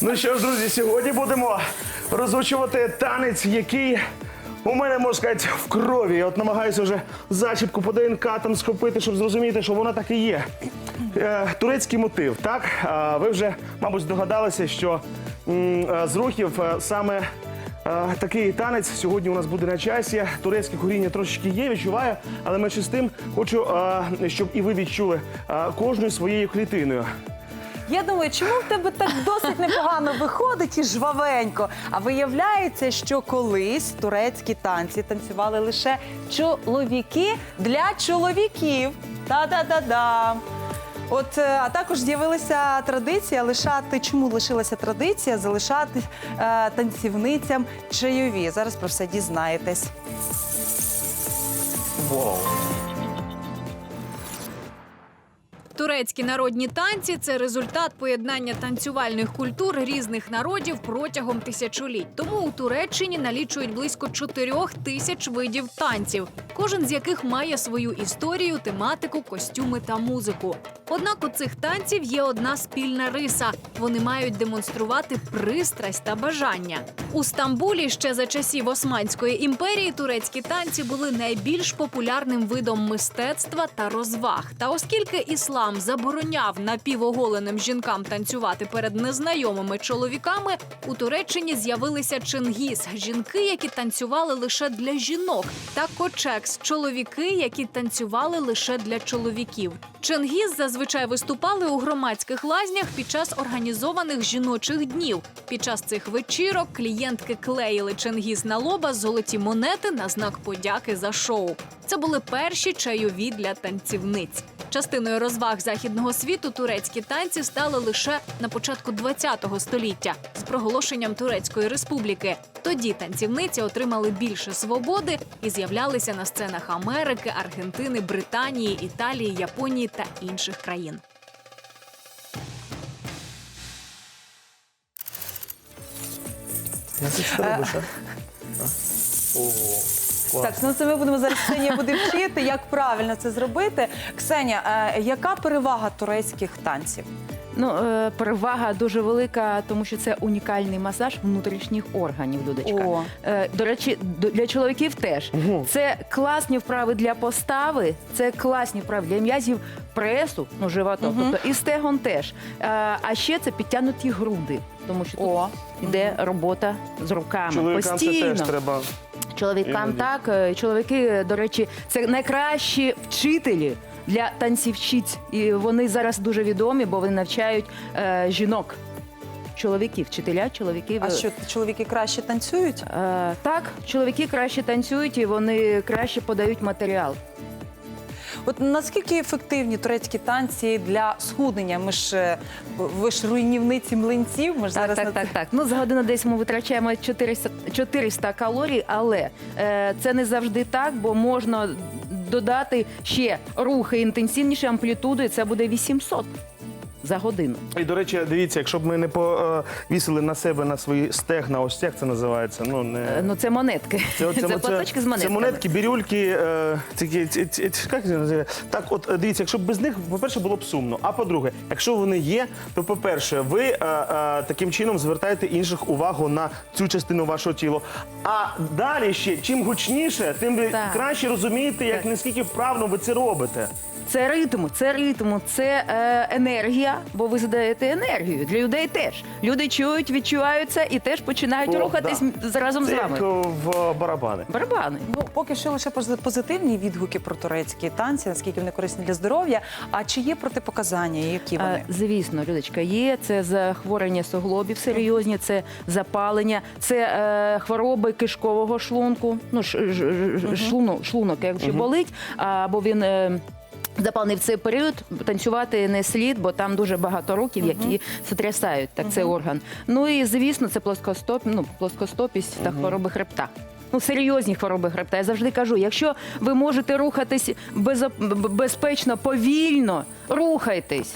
ну що ж, друзі, сьогодні будемо розучувати танець, який у мене, можна сказати, в крові. Я От намагаюся вже зачіпку по ДНК там схопити, щоб зрозуміти, що вона так і є. Е, турецький мотив, так? Ви вже, мабуть, здогадалися, що е, з рухів е, саме. Такий танець сьогодні у нас буде на часі. Турецьке коріння трошечки є, відчуваю, але менше з тим хочу, щоб і ви відчули е, кожною своєю клітиною. Я думаю, чому в тебе так досить непогано виходить і жвавенько? А виявляється, що колись турецькі танці танцювали лише чоловіки для чоловіків. Та-да-да-да. От, е, а також з'явилася традиція лишати. Чому лишилася традиція залишати е, танцівницям чайові? Зараз про все дізнаєтесь. Турецькі народні танці це результат поєднання танцювальних культур різних народів протягом тисячоліть. Тому у Туреччині налічують близько чотирьох тисяч видів танців, кожен з яких має свою історію, тематику, костюми та музику. Однак у цих танців є одна спільна риса: вони мають демонструвати пристрасть та бажання. У Стамбулі ще за часів Османської імперії турецькі танці були найбільш популярним видом мистецтва та розваг. Та оскільки іслам забороняв напівоголеним жінкам танцювати перед незнайомими чоловіками, у Туреччині з'явилися чингіс жінки, які танцювали лише для жінок, та кочекс чоловіки, які танцювали лише для чоловіків. Чингіз зазвичай виступали у громадських лазнях під час організованих жіночих днів. Під час цих вечірок клієнтки клеїли Чингіз на лоба золоті монети на знак подяки за шоу. Це були перші чайові для танцівниць. Частиною розваг західного світу турецькі танці стали лише на початку ХХ століття з проголошенням Турецької республіки. Тоді танцівниці отримали більше свободи і з'являлися на сценах Америки, Аргентини, Британії, Італії, Японії та інших країн. Ти це робиш, а? О, Так, ну це ми будемо зараз Ксенія буде вчити, як правильно це зробити. Ксеня, е, яка перевага турецьких танців? Ну, е, перевага дуже велика, тому що це унікальний масаж внутрішніх органів, Людочка. О. Е, До речі, до- для чоловіків теж. Це класні вправи для постави, це класні вправи для м'язів пресу, ну, живота, тобто і стегон теж. Е, А ще це підтягнуті груди, тому що О. тут йде робота з руками. Чоловікам це Постійно. теж треба. Чоловікам так, е, чоловіки, до речі, це найкращі вчителі для танцівщиць. І вони зараз дуже відомі, бо вони навчають е, жінок. Чоловіків, вчителя, чоловіків. А що чоловіки краще танцюють? Е, так, чоловіки краще танцюють і вони краще подають матеріал. От наскільки ефективні турецькі танці для схуднення? Ми ж е, ви ж руйнівниці млинців. Ми ж Так, зараз так, на так, так. Ну, за годину десь ми витрачаємо 400, 400 калорій, але е, це не завжди так, бо можна додати ще рухи інтенсивніше амплітуди. це буде 800 за годину. І, до речі, дивіться, якщо б ми не повісили на себе на свої стегна, ось як це називається. Ну, не... Е, Ну, це монетки. Це, платочки з Це монетки, бірюльки, е, ці, ці, ці- як це? Так, от е, дивіться, якщо б без них, по-перше, було б сумно. А по-друге, якщо вони є, то по-перше, ви е, е, таким чином звертаєте інших увагу на цю частину вашого тіла. А далі ще чим гучніше, тим ви Так. краще розумієте, як наскільки вправно ви це робите. Це ритм, це ритм, це е, енергія, бо ви задаєте енергію. Для людей теж. Люди чують, відчуваються і теж починають О, рухатись да. разом Це з вами. е, в барабани. Барабани. Ну, поки що лише позитивні відгуки про турецькі танці, наскільки вони корисні для здоров'я. А чи є протипоказання? Які вони? Е, Звісно, Людочка, є це захворювання суглобів серйозні, це запалення, це е, хвороби кишкового шлунку. Ну, ш, ж- ж- шлунок, шлунок якщо болить, або він. Е, Запалний в цей період танцювати не слід, бо там дуже багато руків, які сотрясають так цей орган. Ну і звісно, це плоскостоп, ну, плоскостопість та хвороби хребта. Ну, серйозні хвороби хребта. Я завжди кажу, якщо ви можете рухатись безо- б- безпечно, повільно, рухайтесь.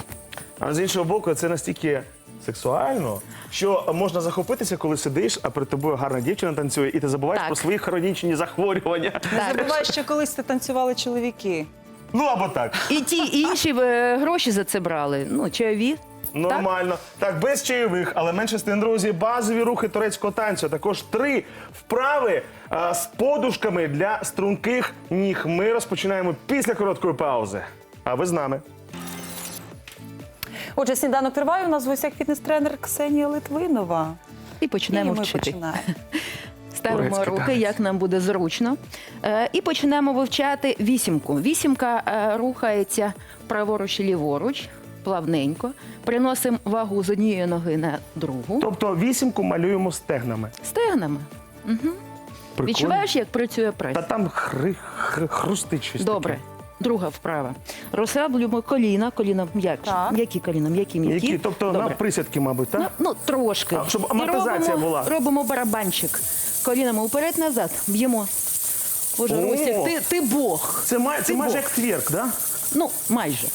А з іншого боку, це настільки сексуально, що можна захопитися, коли сидиш, а перед тобою гарна дівчина танцює, і ти забуваєш Так. про свої хронічні захворювання. Не забувай, що колись ти танцювали чоловіки. Ну або так. І ті і інші е, гроші за це брали. Ну, чайові. Нормально. Так? без чайових, але менше з тим, друзі, базові рухи турецького танцю. Також три вправи а, з подушками для струнких ніг. Ми розпочинаємо після короткої паузи. А ви з нами. Отже, сніданок триває. У нас в гостях фітнес-тренер Ксенія Литвинова. І почнемо і ми вчити. починаємо. Турецький руки, танець. як нам буде зручно. Е, і почнемо вивчати вісімку. Вісімка е, рухається праворуч і ліворуч, плавненько. Приносимо вагу з однієї ноги на другу. Тобто вісімку малюємо стегнами. Стегнами. Прикольно. Відчуваєш, як працює прес? Та там хри, хри, хрустить щось. Добре. таке. Друга вправа. Розслаблюємо коліна. Коліна м'якші. Так. М'які коліна, м'які, м'які. Які? Тобто на Добре. присядки, мабуть, так? Ну, ну, трошки. А, щоб І амортизація робимо, була. Робимо барабанчик. Колінами уперед-назад. Б'ємо. Боже, О! Русік, ти, ти Бог. Це, май, це Ти майже Бог. як тверк, да? Ну, майже.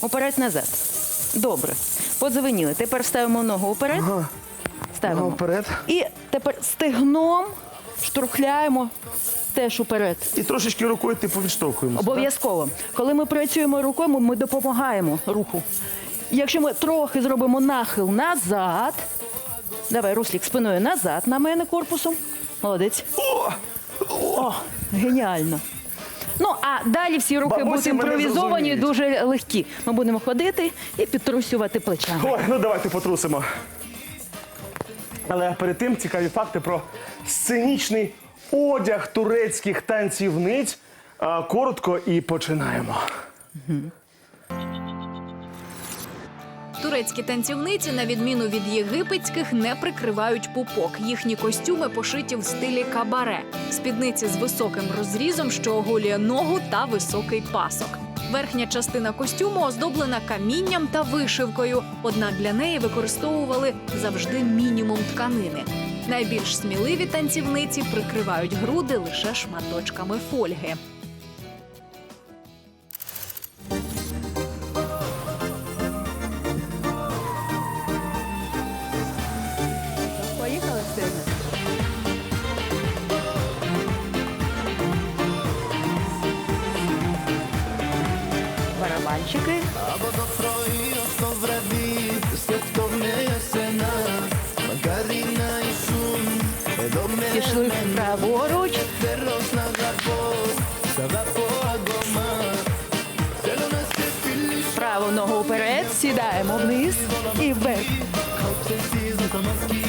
Уперед-назад. Добре. Подзвеніли. Тепер ставимо ногу вперед. Ага. Ставимо. Ногу вперед. І тепер стегном штурхляємо теж уперед. І трошечки рукою типу відштовхуємося. Обов'язково. Коли ми працюємо рукою, ми допомагаємо руху. Якщо ми трохи зробимо нахил назад, давай, Руслік, спиною назад на мене корпусом. Молодець. О! О, геніально. Ну, а далі всі Бабусі будуть мене імпровізовані, зрозуміють. дуже легкі. Ми будемо ходити і підтрусювати плечами. Ой, ну давайте потрусимо. Але перед тим цікаві факти про сценічний одяг турецьких танцівниць. Коротко і починаємо. Турецькі танцівниці, на відміну від єгипетських, не прикривають пупок. Їхні костюми пошиті в стилі кабаре, спідниці з високим розрізом, що оголює ногу та високий пасок. Верхня частина костюму оздоблена камінням та вишивкою. Однак для неї використовували завжди мінімум тканини. Найбільш сміливі танцівниці прикривають груди лише шматочками фольги. Поїхали сьогодні. Барабанчики. І. Kalp sensiz atamaz ki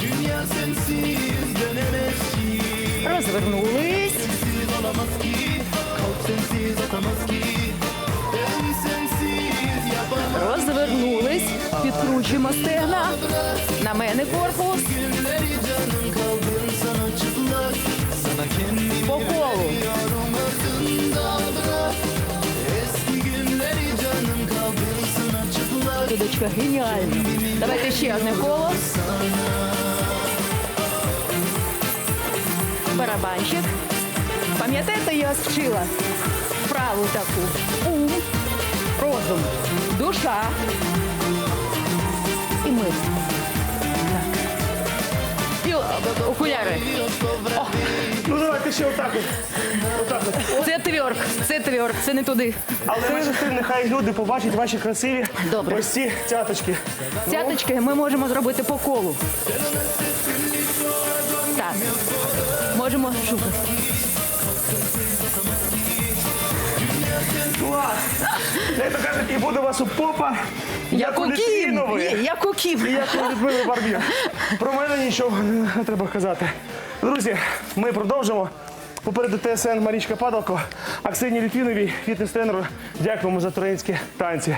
Dünya sensiz dönemez ki Розвернулись. Sensiz olamaz ki Kalp sensiz atamaz ki Ben sensiz yapamam Розвернулись. Підкручуємо стегна. На мене корпус. Günleri canım Дудочка, геніально. Давайте ще одне коло. Барабанчик. Пам'ятаєте, я вас вчила вправу таку. Ум, розум, душа. І ми. І о- Ну давайте ще отак. От. Отак от. Це тверк, це тверк, це не туди. Але з тим, нехай люди побачать ваші красиві Добре. ось ці цяточки. Цяточки ми можемо зробити по колу. Так. Можемо шукати. Клас! Як то кажуть, і буде у вас у попа, Як у кім. Ні, як у кім. Як у Людмили Барбір. Про мене нічого не треба казати. Друзі, ми продовжимо. Попереду ТСН Марічка Падалко, Аксені Літвіновій, фітнес-тренеру. Дякуємо за турецькі танці.